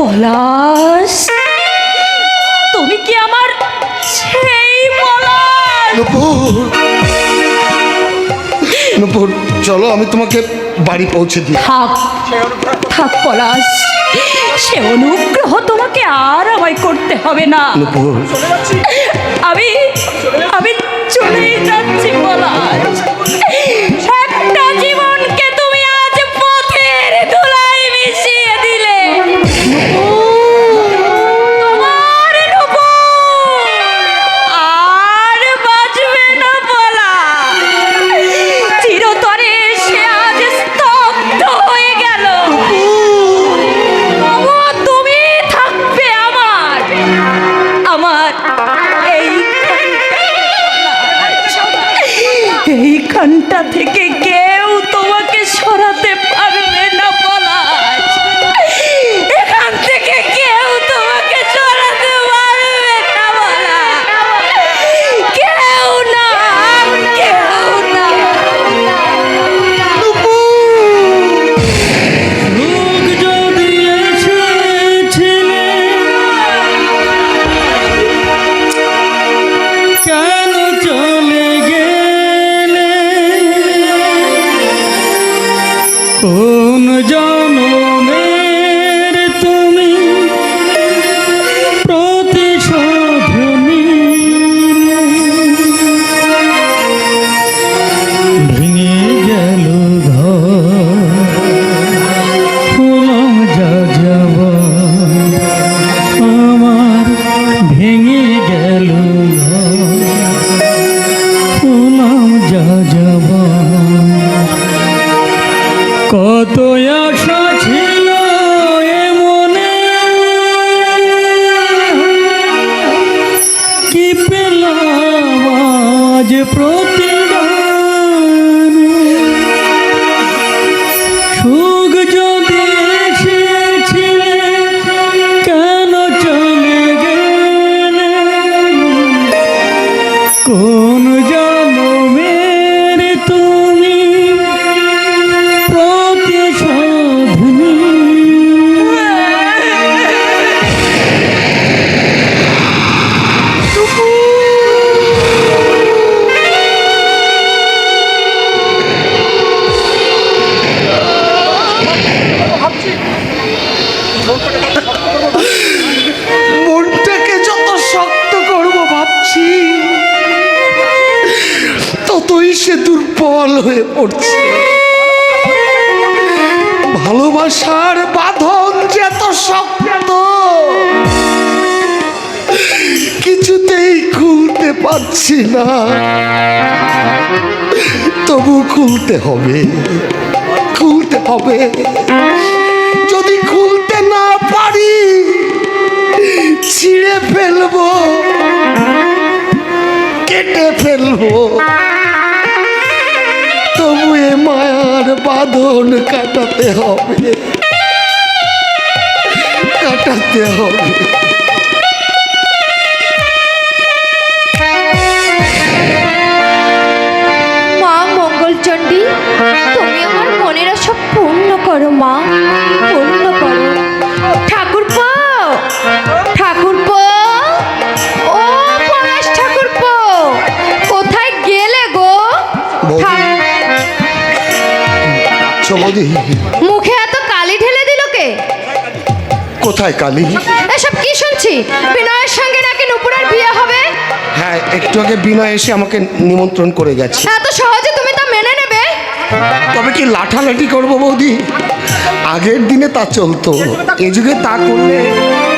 পলাশ? তুমি কি আমার সেই পলাশ? নুপুর। নুপুর চলো আমি তোমাকে বাড়ি পৌঁছে দিই। থাক থাক পলাশ। সে অনুগ্রহ তোমাকে আর আমায় করতে হবে না। নুপুর। আমি আমি চলেই যাচ্ছি পলাশ। হয়ে পড়ছে। ভালোবাসার বাঁধন যে এত শক্ত কিছুতেই খুলতে পারছি না। তবু খুলতে হবে খুলতে হবে। যদি খুলতে না পারি, ছিঁড়ে ফেলব, কেটে ফেলব। বাঁধন কাটাতে হবে। কাটাতে হবে। মা মঙ্গলচণ্ডী তুমি আমার মনের আশা পূর্ণ করো মা। মুখে এত কালি ঢেলে দিল কে? কোথায় কালী? এসব কি শুনছি? বিনয়ের সঙ্গে নাকি নুপুরের বিয়ে হবে? হ্যাঁ একটু আগে বিনয় এসে আমাকে নিমন্ত্রণ করে গেছে। এত সহজে তুমি তা মেনে নেবে। তবে কি লাঠালাঠি করব বৌদি? আগের দিনে তা চলতো। এ যুগে তা করলে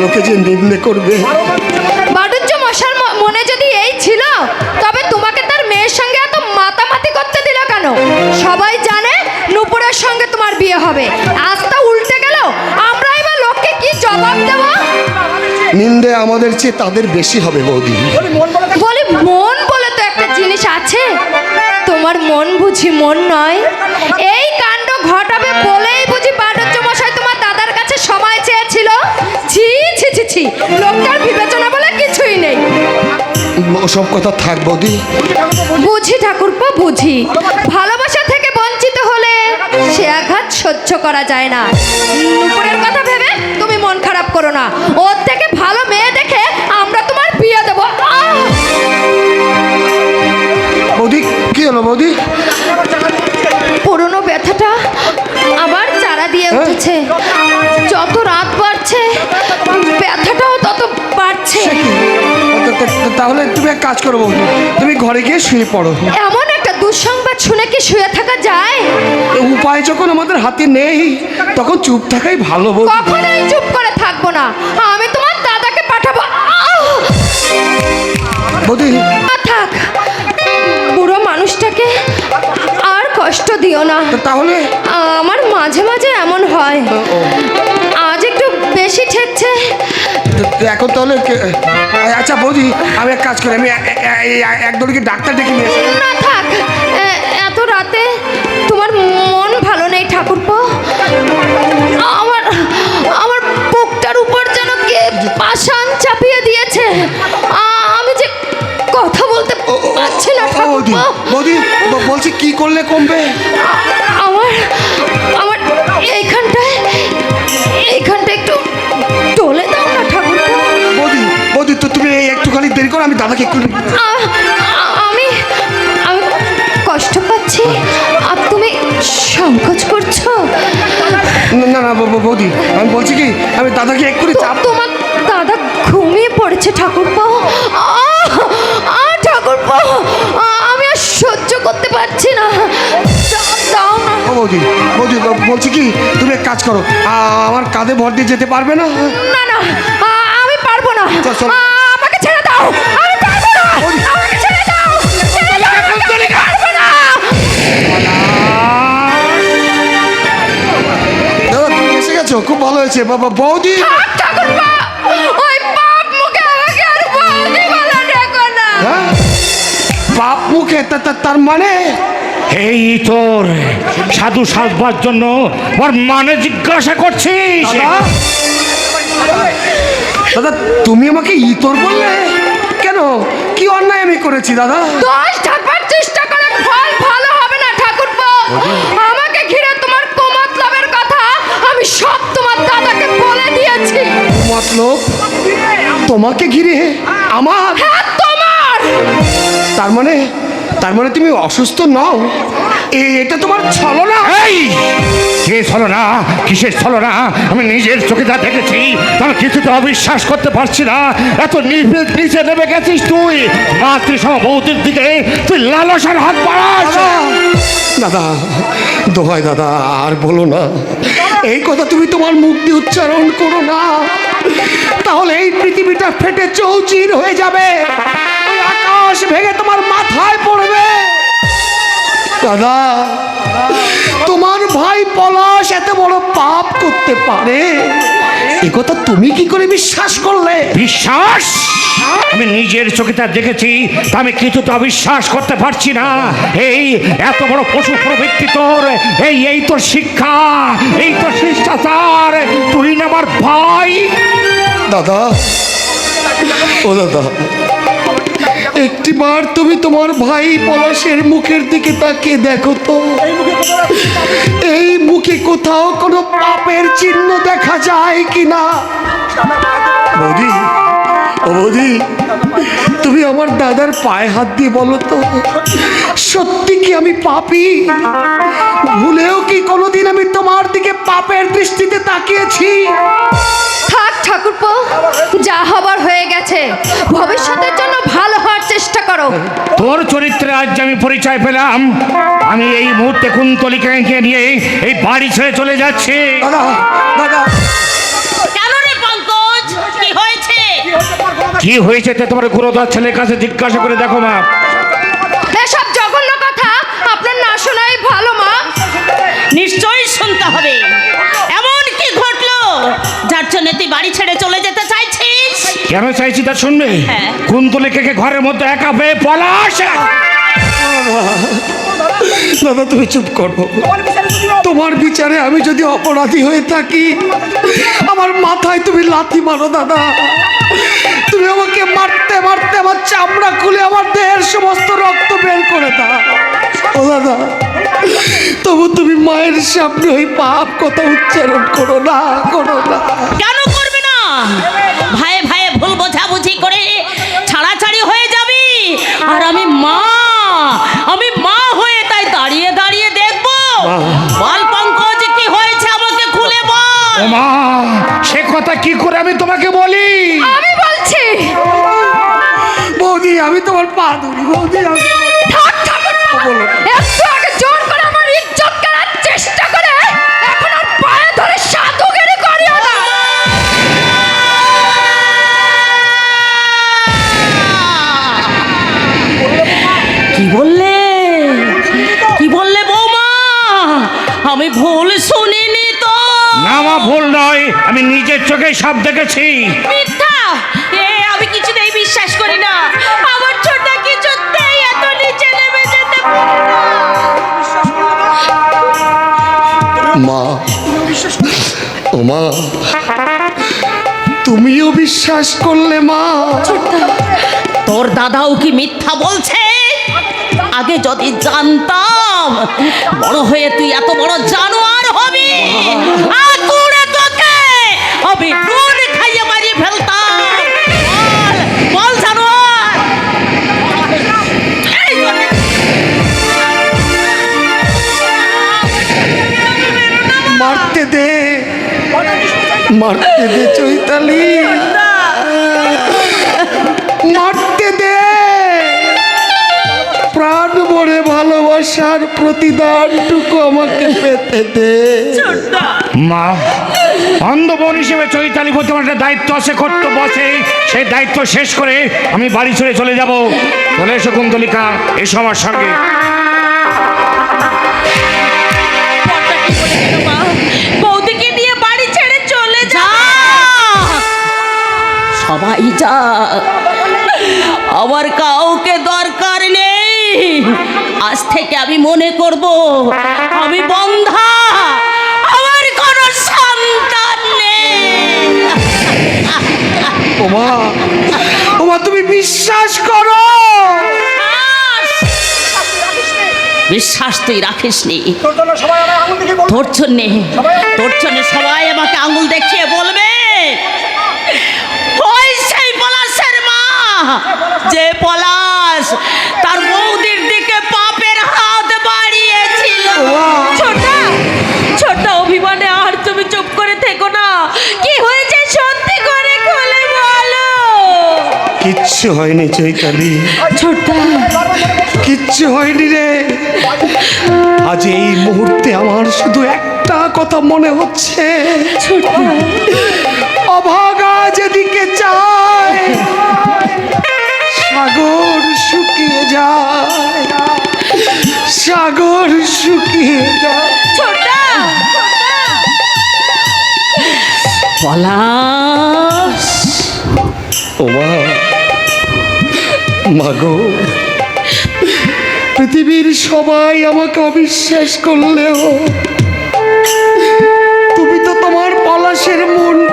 লোকে যে নিম্নে করবে। বাডুজ্য মশার মনে যদি এই ছিল তবে তোমাকে তার মেয়ের সঙ্গে এত মাতামাতি করতে দিল কেন? সবাই সঙ্গে তোমার বিয়ে হবে। আজ তা উল্টে গেল। আমরাই বা লোককে কি জবাব দেব? নিন্দে আমাদের চেয়ে তাদের বেশি হবে বৌদি। বলি মন বলে তো একটা জিনিস আছে। তোমার মন বুঝি মন নয়। এই কাণ্ড ঘটাবে বলেই বুঝি বাডুজ্য মশাই তোমার দাদার কাছে সময় চেয়েছিল। ছি ছি ছি ছি লোকটার বিবেচনা বলে কিছুই নেই। ওসব কথা থাক বৌদি। বুঝি ঠাকুরপো বুঝি। ভালোবাসা থেকে বঞ্চিত হলে সে আঘাত সহ্য করা যায় না। নুপুরের কথা ভেবে তুমি মন খারাপ করো না। ওর থেকে ভালো মেয়ে দেখে আমরা তোমার বিয়ে দেবো! বৌদি কি হলো বৌদি? পুরনো ব্যথাটা আবার চারা দিয়ে হ্যাঁ? উঠেছে। যত রাত বাড়ছে ব্যথাটাও তত বাড়ছে। তাহলে তুমি এক কাজ করো বৌদি তুমি ঘরে গিয়ে শুয়ে পড়ো। এমন দুঃসংবাদ শুনে কি শুয়ে থাকা যায়? উপায় যখন আমাদের হাতে নেই তখন চুপ থাকাই ভালো বৌদি কখনোই চুপ করে থাকব না। আমি তোমার দাদাকে পাঠাবো! বৌদি। থাক। বুড়ো মানুষটাকে আর কষ্ট দিও না। তাহলে? আমার মাঝে মাঝে এমন হয়। আজ একটু বেশি ঠেকছে। এখন তাহলে আচ্ছা বৌদি আমি এক কাজ করি আমি এ- এ- এ- এ- এক দলকে ডাক্তার ডেকে নিয়ে। না থাক। রাতে তোমার মন ভালো নেই ঠাকুরপো। আমার আমার বুকটার উপর যেন কে পাষাণ চাপিয়ে দিয়েছে। আমি যে কথা বলতে পারছি না ঠাকুরপো। বৌদি বলছি কি করলে কমবে? আমার আমার এইখানটায় এইখানটা একটু টলে দাও না ঠাকুরপো। বৌদি বৌদি তো তুমি একটুখানি দেরি করো আমি দাদাকে একটু কষ্ট আর তুমি সংকোচ করছ? না না বৌদি আমি বলছি কি আমি দাদাকে এক্ষুনি চাপ তোমার দাদা ঘুমিয়ে পড়েছে ঠাকুরপো। ঠাকুরপো আমি আর সহ্য করতে পারছি না। বৌদি বৌদি বলছি কি তুমি এক কাজ করো আমার কাঁধে ভর দিয়ে যেতে পারবে না? না না আমি পারব না। আমাকে ছেড়ে দাও আমি পারব না। গেছো খুব ভালো হয়েছে। বাবা বৌদি! থাক, ঠাকুরপো ওই পাপ মুখে আমাকে আর বৌদি বলে ডেকো না। হ্যাঁ? বাপ মুখে? তা- তা- তার মানে? এই তোর সাধু সাজবার জন্য ওর মানে জিজ্ঞাসা করছিস? দাদা? দাদা তুমি আমাকে ইতর বললে? কেন? কি অন্যায় আমি করেছি দাদা? দশ ঢাকবার চেষ্টা করে ফল ভালো হবে না ঠাকুরপো। মতলব তোমাকে ঘিরে আমার। হ্যাঁ তোমার! তার মানে তার মানে তুমি অসুস্থ নও। এ- এটা তোমার ছলনা। এই কে ছলো না কিসের ছলো না আমি নিজের চোখে যা দেখেছি তার কিছু তো অবিশ্বাস করতে পারছি না। এত নিচে নেমে গেছিস তুই। মাতৃসম বৌদির দিকে তুই লালসার হাত বাড়াস। দাদা দাদা দোহাই দাদা আর বলো না এই কথা তুমি তোমার মুখ দিয়ে উচ্চারণ করো না। তাহলে এই পৃথিবীটা ফেটে চৌচির হয়ে যাবে। আকাশ ভেঙে তোমার মাথায় পড়বে। দাদা, তোমার ভাই পলাশ এত বড় পাপ করতে পারে। এ কথা তুমি কি করে বিশ্বাস করলে? বিশ্বাস? আমি নিজের চোখে তা দেখেছি, তা আমি কিছু তো অবিশ্বাস করতে পারছি না। এই এত বড় পশু প্রবৃত্তি তোর, এই এই তোর শিক্ষা, এই তোর শিষ্টাচার, তুই না আমার ভাই? দাদা। ও দাদা, একটি একটিবার তুমি তোমার ভাই পলাশের মুখের দিকে তাকে দেখো তো। এই মুখে কোথাও কোনো পাপের চিহ্ন দেখা যায় কিনা? ও বৌদি তুমি আমার দাদার পায়ে হাত দিয়ে বলো তো সত্যি কি আমি পাপি? ভুলেও কি কোনোদিন আমি তোমার দিকে পাপের দৃষ্টিতে তাকিয়েছি? থাক ঠাকুরপো যা হবার হয়ে গেছে। ভবিষ্যতের জন্য ভালো হওয়ার চেষ্টা করো। তোর চরিত্রে আজ আমি পরিচয় পেলাম আমি এই মুহূর্তে কুন্তলিকাকে নিয়ে এই বাড়ি ছেড়ে চলে যাচ্ছি। দাদা দাদা কি হয়েছে তে তোমার গুরুদার ছেলের কাছে জিজ্ঞাসা করে দেখো মা। এসব জঘন্য কথা। আপনার না শোনাই ভালো মা। নিশ্চয়ই শুনতে হবে। এমন কি ঘটলো যার জন্য তুই বাড়ি ছেড়ে চলে যেতে চাইছিস? কেন চাইছি তা শুনবে হ্যাঁ। কুন্তলিকাকে ঘরের মধ্যে একা পেয়ে পলাশ? দাদা তুমি চুপ করো। তোমার বিচারে আমি যদি অপরাধী হয়ে থাকি আমার মাথায় তুমি লাথি মারো দাদা। তুমি আমাকে মারতে মারতে আমার চামড়া খুলে আমার দেহের সমস্ত রক্ত বের করে দাও। ও দাদা তবু তুমি মায়ের সামনে ওই পাপ কথা উচ্চারণ করো না করো না। কেন করবে না? ভাই ভাই ভুল বোঝাবুঝি করে ছাড়াছাড়ি হয়ে যাবি? আর আমি মা আমি মা হয়ে তাই দাঁড়িয়ে দাঁড়িয়ে দেখব? বল পঙ্কজ কি হয়েছে আমাকে খুলে বল। মা কথা কি করে আমি তোমাকে বলি? আমি বলছি। বৌদি আমি তোমার পা ধরি বৌদি আমি থাক ঠাকুরপো। একটু আগে জোর করে আমার ইজ্জত করার চেষ্টা করে এখন আর পায়ে ধরে সাধুগিরি করিও না। কি বললে? কি বললে বৌমা? আমি ভুল চোখে সব দেখেছি। মিথ্যা! এ আমি কিছুতেই বিশ্বাস করি না। আমার ছোট কিছুতেই এত নিচে নেমে যেতে পারে না। মা ও মা তুমিও বিশ্বাস করলে মা। তোর দাদাও কি মিথ্যা বলছে? আগে যদি জানতাম বড় হয়ে তুই এত বড় জানোয়ার হবি। আতুড়ে তোকে মারতে দে চৈতালি। মারতে দে। প্রাণ ভরে ভালোবাসার প্রতিদানটুকু আমাকে পেতে দে। মা অন্ধ বোন হিসেবে চৈতালি প্রতি আমার একটা দায়িত্ব আছে, কর্তব্য আছে। সেই দায়িত্ব শেষ করে আমি বাড়ি ছেড়ে চলে যাব। চলে এসো কুন্তলিকা, এসো আমার সঙ্গে। যা আমার কাউকে দরকার নেই। আজ থেকে আমি মনে করব আমি বন্ধা। আমার কোনো সন্তান নেই। ওমা ওমা তুমি বিশ্বাস করো। বিশ্বাস তুই রাখিস নি। তোর জন্যে তোর জন্যে সবাই আমাকে আঙুল দেখিয়ে বলবে ওই সেই পলাশের মা যে পলাশ তার বৌদির দিকে পাপের হাত বাড়িয়েছিল। ছোটা ছোটা অভিমানে আর তুমি চুপ করে থেকো না। কি হয়েছে সত্যি করে খুলে বলো। কিচ্ছু হয়নি চৈতালি। ছোটা। কিচ্ছু হয়নি রে। আজ এই মুহূর্তে আমার শুধু একটা কথা মনে হচ্ছে। অভাগা যেদিকে শুকিয়ে যায়। ছোটা পলাশ। ওমা মাগো পৃথিবীর সবাই আমাকে অবিশ্বাস করলেও তুমি তো তোমার পলাশের মনটাকে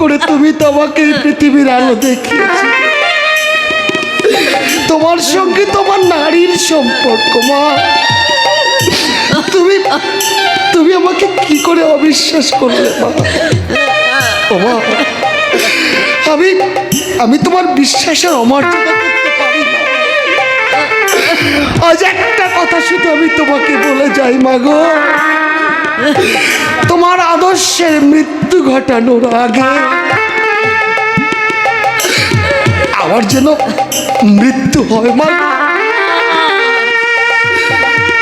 করে তুমি তো আমাকে এই পৃথিবীর আলো দেখিয়েছি। তোমার সঙ্গে তোমার নারীর সম্পর্ক, মা। তুমি তুমি আমাকে কি করে অবিশ্বাস করলে, মা? আমি আমি তোমার বিশ্বাসের অমর্যাদা করতে পারি আজ একটা কথা শুধু আমি তোমাকে বলে যাই মাগো তোমার আদর্শের মৃত্যু ঘটানোর আগে আমার যেন মৃত্যু হয়, মা।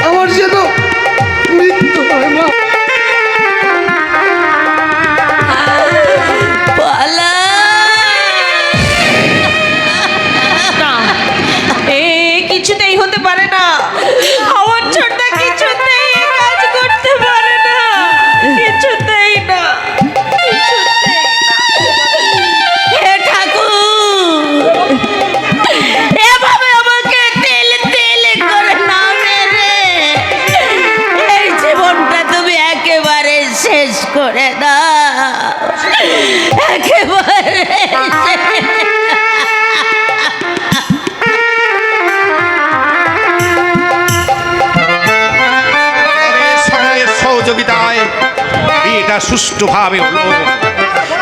আমার যেন মৃত্যু হয়, মা। সুষ্ঠুভাবে হলো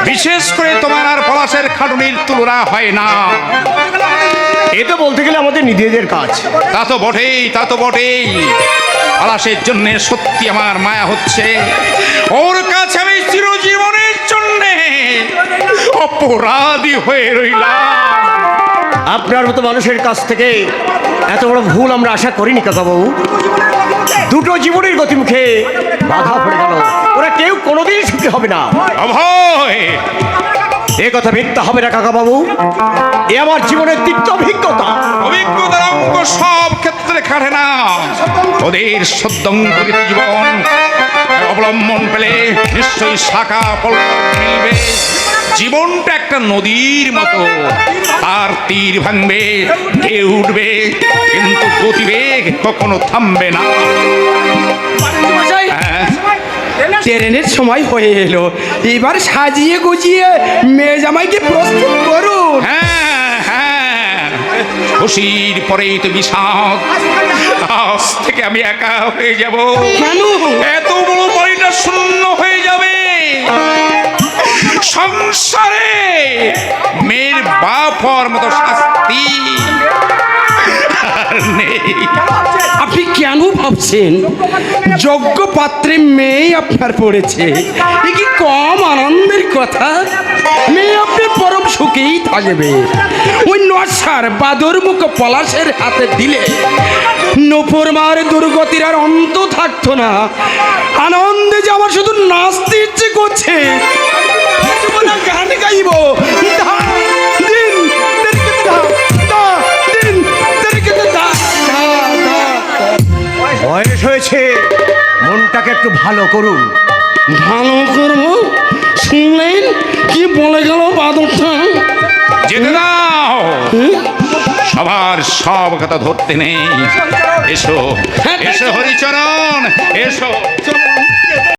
বিশেষ করে তোমার আর পলাশের খাটুনির তুলনা হয় না। এটা বলতে গেলে আমাদের নিজেদের কাজ। তা তো বটেই তা তো বটেই। পলাশের জন্য সত্যি আমার মায়া হচ্ছে। ওর কাছে আমি চিরজীবনের জন্য অপরাধী হয়ে রইলাম। আপনার মতো মানুষের কাছ থেকে এত বড় ভুল আমরা আশা করিনি কাকাবাবু। দুটো জীবনের গতিমুখে বাধা পড়ে গেল। ওরা কেউ কোনোদিন সুখী হবে না। অভয়! এ কথা মিথ্যা হবে না কাকা বাবু এ আমার জীবনের তিক্ত অভিজ্ঞতা। অভিজ্ঞতার অঙ্ক সব ক্ষেত্রে খাটে না। ওদের সদ্য জীবন অবলম্বন পেলে নিশ্চয়ই শাখা পল্লব মিলবে। জীবনটা একটা নদীর মতো আর তীর ভাঙবে ঢেউ উঠবে কিন্তু গতিবেগ কখনো থামবে না। হ্যাঁ ট্রেনের সময় হয়ে এলো। এবার সাজিয়ে গুজিয়ে মেয়ে জামাইকে প্রস্তুত করুন। হ্যাঁ হ্যাঁ। খুশির পরেই তো বিষাদ। আজ থেকে আমি একা হয়ে যাব। কেন? এত বড় বাড়িটা শূন্য হয়ে যাবে। সংসারে মেয়ের বাপ হওয়ার মতো শাস্তি। আপনি কেন ভাবছেন? যোগ্য পাত্রে মেয়ে আপনার পড়েছে। এ কি কম আনন্দের কথা? মেয়ে আপনার পরম সুখেই থাকবে। ওই নশার বাদর মুখ পলাশের হাতে দিলে নপুর মার দুর্গতির আর অন্ত থাকতো না। আনন্দে যে আমার শুধু নাচতে ইচ্ছে করছে গান গাইব। মনটাকে একটু ভালো করুন। ভালো করব? শুনলেন? কি বলে গেল বাদরটা? যেতে দাও। সবার সব কথা ধরতে নেই। এসো এসো হরিচরণ এসো।